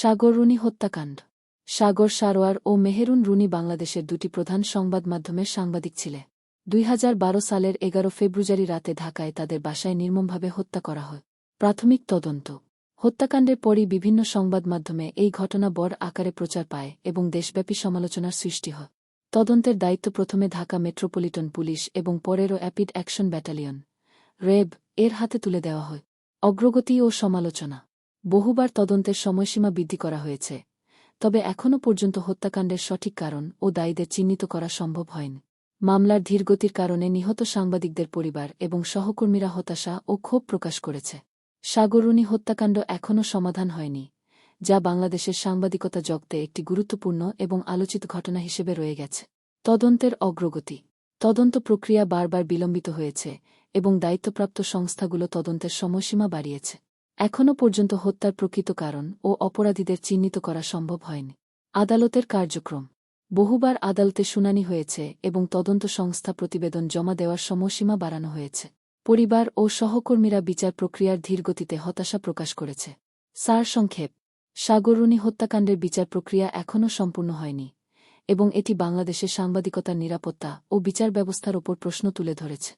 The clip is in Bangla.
সাগর রুনি হত্যাকাণ্ড। সাগর সারোয়ার ও মেহেরুন রুনি বাংলাদেশের দুটি প্রধান সংবাদ মাধ্যমের সাংবাদিক ছিলে। দুই সালের এগারো ফেব্রুয়ারি রাতে ঢাকায় তাদের বাসায় নির্মমভাবে হত্যা করা হয়। প্রাথমিক তদন্ত। হত্যাকাণ্ডের পরই বিভিন্ন সংবাদ মাধ্যমে এই ঘটনা বড় আকারে প্রচার পায় এবং দেশব্যাপী সমালোচনার সৃষ্টি হয়। তদন্তের দায়িত্ব প্রথমে ঢাকা মেট্রোপলিটন পুলিশ এবং পরেরও অ্যাপিড অ্যাকশন ব্যাটালিয়ন, রেব, এর হাতে তুলে দেওয়া হয়। অগ্রগতি ও সমালোচনা। বহুবার তদন্তের সময়সীমা বৃদ্ধি করা হয়েছে, তবে এখনও পর্যন্ত হত্যাকাণ্ডের সঠিক কারণ ও দায়ীদের চিহ্নিত করা সম্ভব হয়নি। মামলার ধীরগতির কারণে নিহত সাংবাদিকদের পরিবার এবং সহকর্মীরা হতাশা ও ক্ষোভ প্রকাশ করেছে। সাগরুনি হত্যাকাণ্ড এখনও সমাধান হয়নি, যা বাংলাদেশের সাংবাদিকতা জগতে একটি গুরুত্বপূর্ণ এবং আলোচিত ঘটনা হিসেবে রয়ে গেছে। তদন্তের অগ্রগতি। তদন্ত প্রক্রিয়া বারবার বিলম্বিত হয়েছে এবং দায়িত্বপ্রাপ্ত সংস্থাগুলো তদন্তের সময়সীমা বাড়িয়েছে। এখনও পর্যন্ত হত্যার প্রকৃত কারণ ও অপরাধীদের চিহ্নিত করা সম্ভব হয়নি। আদালতের কার্যক্রম। বহুবার আদালতে শুনানি হয়েছে এবং তদন্ত সংস্থা প্রতিবেদন জমা দেওয়ার সময়সীমা বাড়ানো হয়েছে। পরিবার ও সহকর্মীরা বিচার প্রক্রিয়ার ধীরগতিতে হতাশা প্রকাশ করেছে। সার সংক্ষেপ সাগরুনি হত্যাকাণ্ডের বিচার প্রক্রিয়া এখনও সম্পূর্ণ হয়নি এবং এটি বাংলাদেশের সাংবাদিকতার নিরাপত্তা ও বিচার ব্যবস্থার ওপর প্রশ্ন তুলে ধরেছে।